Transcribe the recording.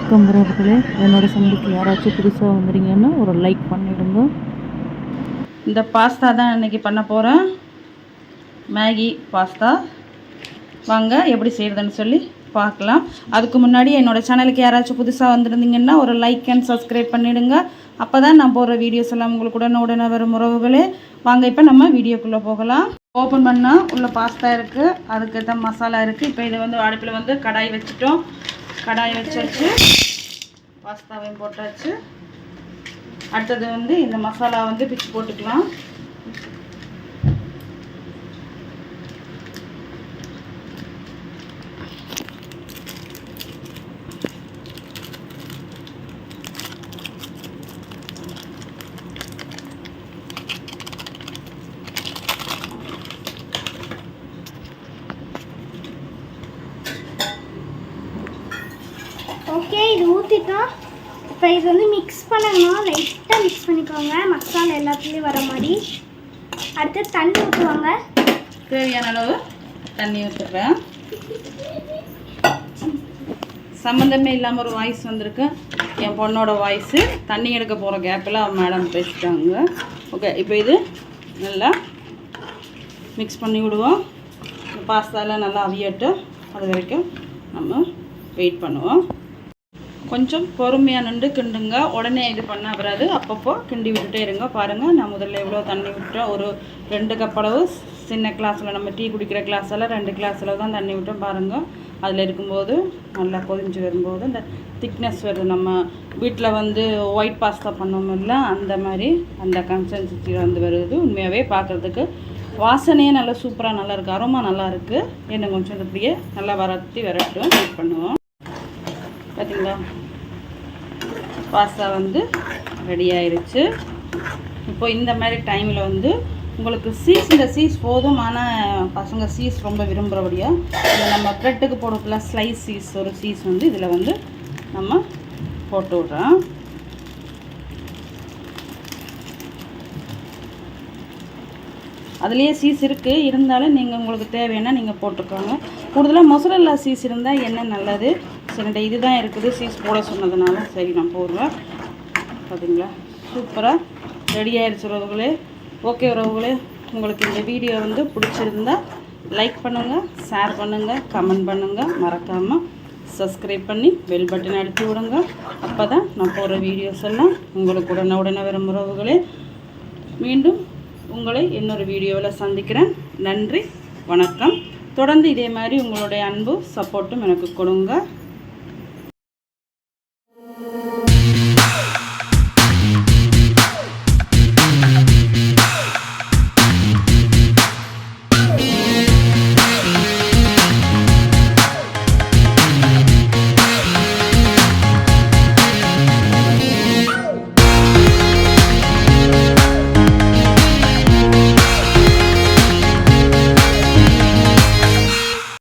வணக்கம் உறவுகளே என்னோடய சந்தைக்கு யாராச்சும் புதுசாக வந்துடுங்கன்னா ஒரு லைக் பண்ணிவிடுங்க இந்த பாஸ்தா தான் இன்றைக்கி பண்ண போகிறேன் மேகி பாஸ்தா வாங்க எப்படி செய்கிறதுன்னு சொல்லி பார்க்கலாம். அதுக்கு முன்னாடி என்னோட சேனலுக்கு யாராச்சும் புதுசாக வந்திருந்தீங்கன்னா ஒரு லைக் அண்ட் சப்ஸ்கிரைப் பண்ணிவிடுங்க அப்போ தான் நான் போடுற வீடியோஸ் எல்லாம் உங்களுக்கு உடனே உடனே வரும் உறவுகளே. வாங்க இப்போ நம்ம வீடியோக்குள்ளே போகலாம். ஓப்பன் பண்ணால் உள்ள பாஸ்தா இருக்குது அதுக்கேற்ற மசாலா இருக்குது இப்போ இதை வந்து அடுப்பில் வந்து கடாய் வச்சுட்டோம். கடாயை வச்சாச்சு. பாஸ்தாவையும் போட்டாச்சு. அடுத்தது வந்து இந்த மசாலா வந்து பிச்சு போட்டுக்கலாம். ஓகே இது ஊற்றிட்டோம் இப்போ இது வந்து மிக்ஸ் பண்ணணும். லைட்டாக மிக்ஸ் பண்ணிக்கோங்க. மசாலா எல்லாத்துலேயும் வர மாதிரி. அடுத்து தண்ணி ஊற்றுவாங்க தேவையான அளவு தண்ணி ஊற்றுறேன் சம்மந்தமே இல்லாமல் ஒரு வாய்ஸ் வந்திருக்கு. என் பொண்ணோட வாய்ஸு தண்ணி எடுக்க போகிற கேப்பில் மேடம் பேசிட்டாங்க. ஓகே இப்போ இது நல்லா மிக்ஸ் பண்ணி விடுவோம். பாஸ்தாலாம் நல்லா அவியட்டு. அது வரைக்கும் நம்ம வெயிட் பண்ணுவோம். கொஞ்சம் பொறுமையாக நின்று கிண்டுங்க. உடனே இது பண்ண வராது. அப்பப்போ கிண்டி விட்டுட்டே இருங்க. பாருங்கள் நான் முதல்ல எவ்வளோ தண்ணி விட்டேன் ஒரு ரெண்டு கப் அளவு சின்ன கிளாஸில் நம்ம டீ குடிக்கிற கிளாஸில் ரெண்டு கிளாஸில் தான் தண்ணி விட்டோம். பாருங்கள் அதில் இருக்கும்போது நல்லா கொதிஞ்சு வரும்போது இந்த திக்னஸ் வருது. நம்ம வீட்டில் வந்து ஒயிட் பாஸ்தா பண்ணோம்ல அந்த மாதிரி அந்த கன்சிஸ்டன்சி வந்து வருது. உண்மையாகவே பார்க்குறதுக்கு வாசனையே நல்லா சூப்பராக நல்லா இருக்குது அரோமா நல்லா இருக்குது இன்னும் கொஞ்சம் இப்படியே நல்லா வரத்தி விரட்டும். வெயிட் பண்ணுவோம். பார்த்தீங்களா பாஸ்தா வந்து ரெடி ஆயிருச்சு. இப்போ இந்த மாதிரி டைமில் வந்து உங்களுக்கு சீஸ் இந்த சீஸ் போதும். ஆனால் பசங்க சீஸ் ரொம்ப விரும்புகிறபடியாக இதில் நம்ம ப்ரெட்டுக்கு போடக்குள்ள ஸ்லைஸ் சீஸ் ஒரு சீஸ் வந்து இதில் வந்து நம்ம போட்டு விட்றோம். அதுலேயே சீஸ் இருக்குது இருந்தாலும் நீங்கள் உங்களுக்கு தேவைன்னா நீங்கள் போட்டுக்கோங்க. கூடுதலாக மொசரல்லா சீஸ் இருந்தால் என்ன நல்லது? சரிண்டா இதுதான் இருக்குது. சீஸ் போட சொன்னதுனால சரி நான் போடுவேன் பார்த்தீங்களா சூப்பராக ரெடி ஆயிடுச்சு உறவுகளே. ஓகே உறவுகளே உங்களுக்கு இந்த வீடியோ வந்து பிடிச்சிருந்தா லைக் பண்ணுங்கள் ஷேர் பண்ணுங்கள் கமெண்ட் பண்ணுங்கள் மறக்காமல் சப்ஸ்கிரைப் பண்ணி பெல் பட்டன் அழுத்தி விடுங்க. அப்போ தான் நான் போகிற வீடியோஸ் எல்லாம் உங்களுக்கு உடனே உடனே வரும் உறவுகளே. மீண்டும் உங்களை இன்னொரு வீடியோவில் சந்திக்கிறேன். நன்றி வணக்கம். தொடர்ந்து இதே மாதிரி உங்களுடைய அன்பு சப்போர்ட்டும் எனக்கு கொடுங்க.